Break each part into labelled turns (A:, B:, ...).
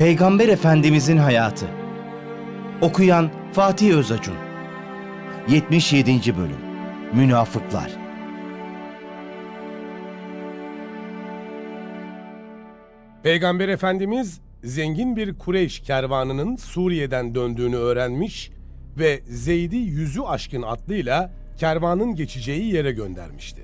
A: Peygamber Efendimizin hayatı. Okuyan Fatih Özacun. 77. bölüm. Münafıklar.
B: Peygamber Efendimiz zengin bir Kureyş kervanının Suriye'den döndüğünü öğrenmiş ve Zeyd'i yüzü aşkın atlıyla kervanın geçeceği yere göndermişti.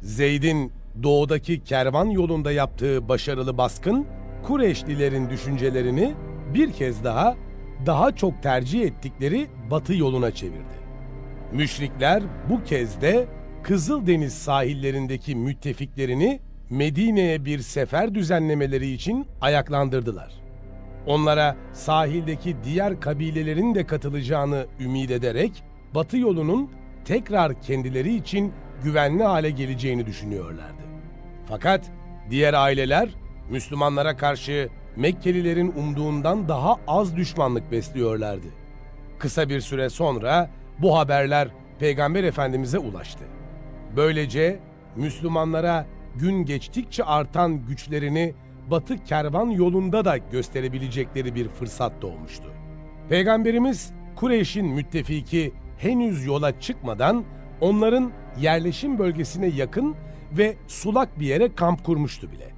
B: Zeyd'in doğudaki kervan yolunda yaptığı başarılı baskın Kureyşlilerin düşüncelerini bir kez daha daha çok tercih ettikleri batı yoluna çevirdi. Müşrikler bu kez de Kızıldeniz sahillerindeki müttefiklerini Medine'ye bir sefer düzenlemeleri için ayaklandırdılar. Onlara sahildeki diğer kabilelerin de katılacağını ümit ederek Batı yolunun tekrar kendileri için güvenli hale geleceğini düşünüyorlardı. Fakat diğer aileler Müslümanlara karşı Mekkelilerin umduğundan daha az düşmanlık besliyorlardı. Kısa bir süre sonra bu haberler Peygamber Efendimiz'e ulaştı. Böylece Müslümanlara gün geçtikçe artan güçlerini Batı kervan yolunda da gösterebilecekleri bir fırsat doğmuştu. Peygamberimiz Kureyş'in müttefiki henüz yola çıkmadan onların yerleşim bölgesine yakın ve sulak bir yere kamp kurmuştu bile.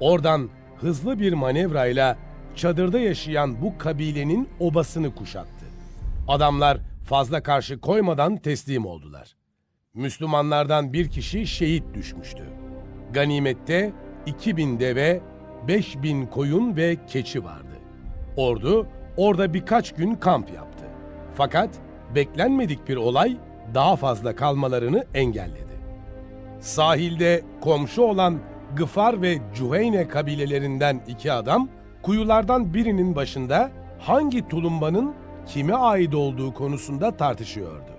B: Oradan hızlı bir manevrayla çadırda yaşayan bu kabilenin obasını kuşattı. Adamlar fazla karşı koymadan teslim oldular. Müslümanlardan bir kişi şehit düşmüştü. Ganimette 2000 deve, 5000 koyun ve keçi vardı. Ordu orada birkaç gün kamp yaptı. Fakat beklenmedik bir olay daha fazla kalmalarını engelledi. Sahilde komşu olan Gıfar ve Cüheyne kabilelerinden iki adam kuyulardan birinin başında hangi tulumbanın kime ait olduğu konusunda tartışıyordu.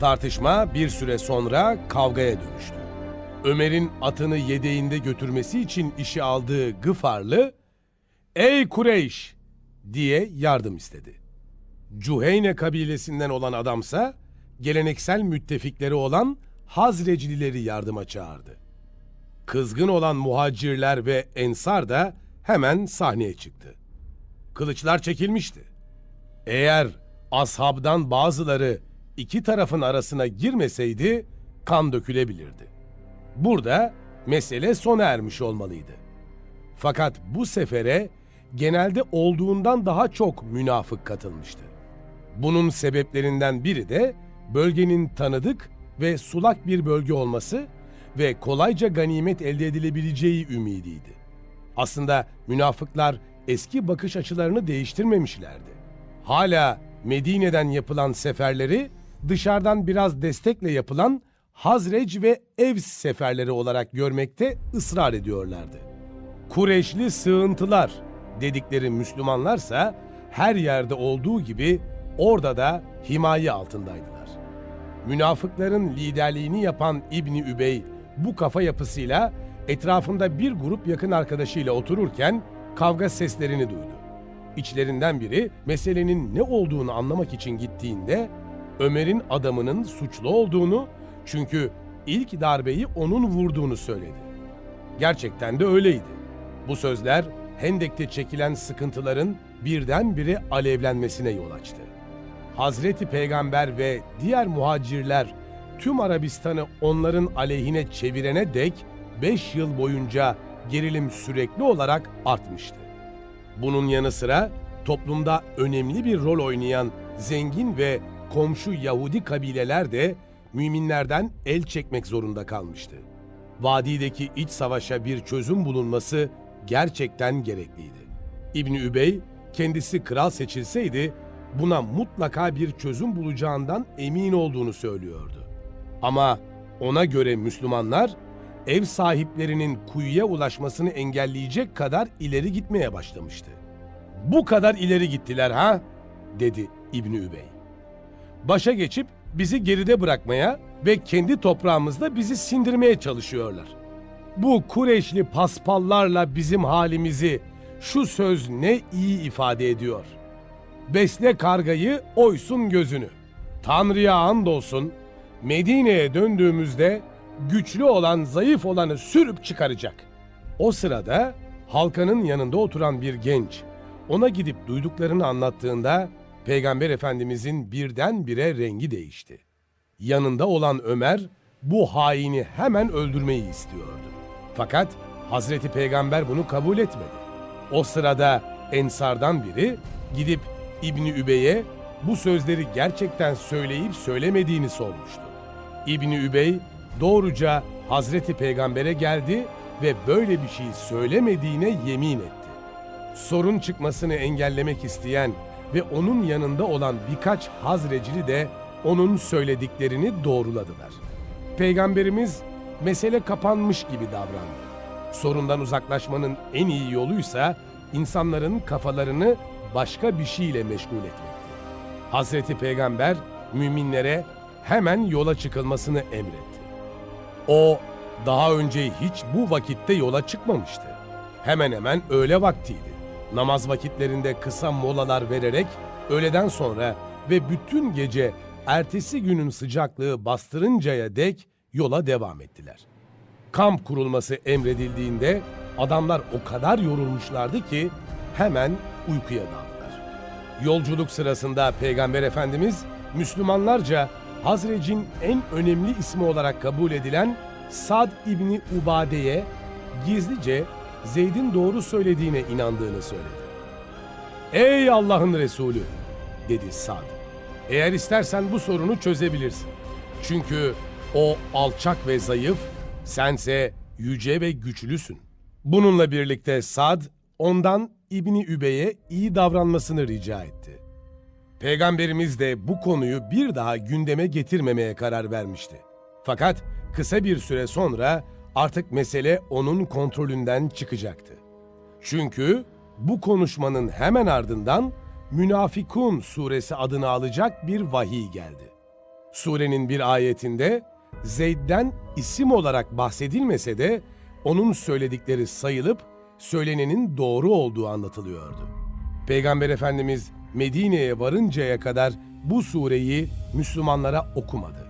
B: Tartışma bir süre sonra kavgaya dönüştü. Ömer'in atını yedeğinde götürmesi için işi aldığı Gıfarlı, ''Ey Kureyş!'' diye yardım istedi. Cüheyne kabilesinden olan adamsa geleneksel müttefikleri olan Hazrecilileri yardıma çağırdı. Kızgın olan muhacirler ve ensar da hemen sahneye çıktı. Kılıçlar çekilmişti. Eğer ashabdan bazıları iki tarafın arasına girmeseydi kan dökülebilirdi. Burada mesele sona ermiş olmalıydı. Fakat bu sefere genelde olduğundan daha çok münafık katılmıştı. Bunun sebeplerinden biri de bölgenin tanıdık ve sulak bir bölge olması ve kolayca ganimet elde edilebileceği ümidiydi. Aslında münafıklar eski bakış açılarını değiştirmemişlerdi. Hala Medine'den yapılan seferleri dışarıdan biraz destekle yapılan Hazreç ve Evs seferleri olarak görmekte ısrar ediyorlardı. Kureşli sığıntılar dedikleri Müslümanlarsa her yerde olduğu gibi orada da himaye altındaydılar. Münafıkların liderliğini yapan İbni Übey bu kafa yapısıyla etrafında bir grup yakın arkadaşıyla otururken kavga seslerini duydu. İçlerinden biri meselenin ne olduğunu anlamak için gittiğinde Ömer'in adamının suçlu olduğunu çünkü ilk darbeyi onun vurduğunu söyledi. Gerçekten de öyleydi. Bu sözler Hendek'te çekilen sıkıntıların birdenbire alevlenmesine yol açtı. Hazreti Peygamber ve diğer muhacirler tüm Arabistan'ı onların aleyhine çevirene dek 5 yıl boyunca gerilim sürekli olarak artmıştı. Bunun yanı sıra toplumda önemli bir rol oynayan zengin ve komşu Yahudi kabileler de müminlerden el çekmek zorunda kalmıştı. Vadideki iç savaşa bir çözüm bulunması gerçekten gerekliydi. İbni Übey kendisi kral seçilseydi buna mutlaka bir çözüm bulacağından emin olduğunu söylüyordu. Ama ona göre Müslümanlar ev sahiplerinin kuyuya ulaşmasını engelleyecek kadar ileri gitmeye başlamıştı. Bu kadar ileri gittiler ha? dedi İbni Übey. Başa geçip bizi geride bırakmaya ve kendi toprağımızda bizi sindirmeye çalışıyorlar. Bu Kureyşli paspallarla bizim halimizi şu söz ne iyi ifade ediyor. Besle kargayı, oysun gözünü. Tanrı'ya andolsun, Medine'ye döndüğümüzde güçlü olan zayıf olanı sürüp çıkaracak. O sırada halkanın yanında oturan bir genç, ona gidip duyduklarını anlattığında Peygamber Efendimizin birdenbire rengi değişti. Yanında olan Ömer bu haini hemen öldürmeyi istiyordu. Fakat Hazreti Peygamber bunu kabul etmedi. O sırada Ensardan biri gidip İbni Übey'e bu sözleri gerçekten söyleyip söylemediğini sormuştu. İbni Übey doğruca Hazreti Peygamber'e geldi ve böyle bir şey söylemediğine yemin etti. Sorun çıkmasını engellemek isteyen ve onun yanında olan birkaç Hazrecili de onun söylediklerini doğruladılar. Peygamberimiz mesele kapanmış gibi davrandı. Sorundan uzaklaşmanın en iyi yoluysa insanların kafalarını başka bir şeyle meşgul etmekti. Hazreti Peygamber müminlere hemen yola çıkılmasını emretti. O daha önce hiç bu vakitte yola çıkmamıştı. Hemen hemen öğle vaktiydi. Namaz vakitlerinde kısa molalar vererek öğleden sonra ve bütün gece ertesi günün sıcaklığı bastırıncaya dek yola devam ettiler. Kamp kurulması emredildiğinde adamlar o kadar yorulmuşlardı ki hemen uykuya daldılar. Yolculuk sırasında Peygamber Efendimiz Müslümanlarca Hazrec'in en önemli ismi olarak kabul edilen Sad İbni Ubade'ye gizlice Zeyd'in doğru söylediğine inandığını söyledi. Ey Allah'ın Resulü dedi Sad. Eğer istersen bu sorunu çözebilirsin. Çünkü o alçak ve zayıf, sense yüce ve güçlüsün. Bununla birlikte Sad ondan İbni Übey'e iyi davranmasını rica etti. Peygamberimiz de bu konuyu bir daha gündeme getirmemeye karar vermişti. Fakat kısa bir süre sonra artık mesele onun kontrolünden çıkacaktı. Çünkü bu konuşmanın hemen ardından Münafikun suresi adını alacak bir vahiy geldi. Surenin bir ayetinde Zeyd'den isim olarak bahsedilmese de onun söyledikleri sayılıp söylenenin doğru olduğu anlatılıyordu. Peygamber Efendimiz Medine'ye varıncaya kadar bu sureyi Müslümanlara okumadı.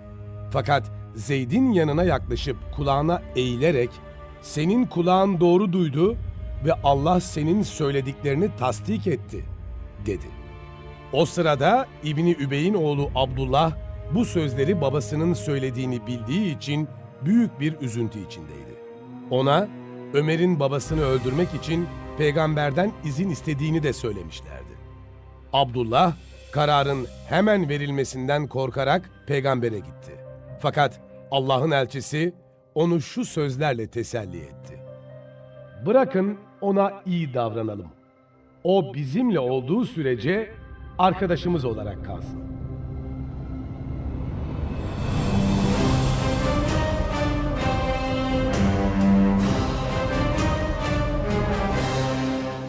B: Fakat Zeyd'in yanına yaklaşıp kulağına eğilerek senin kulağın doğru duydu ve Allah senin söylediklerini tasdik etti dedi. O sırada İbni Übey'in oğlu Abdullah bu sözleri babasının söylediğini bildiği için büyük bir üzüntü içindeydi. Ona Ömer'in babasını öldürmek için peygamberden izin istediğini de söylemişlerdi. Abdullah kararın hemen verilmesinden korkarak peygambere gitti. Fakat Allah'ın elçisi onu şu sözlerle teselli etti. Bırakın ona iyi davranalım. O bizimle olduğu sürece arkadaşımız olarak kalsın.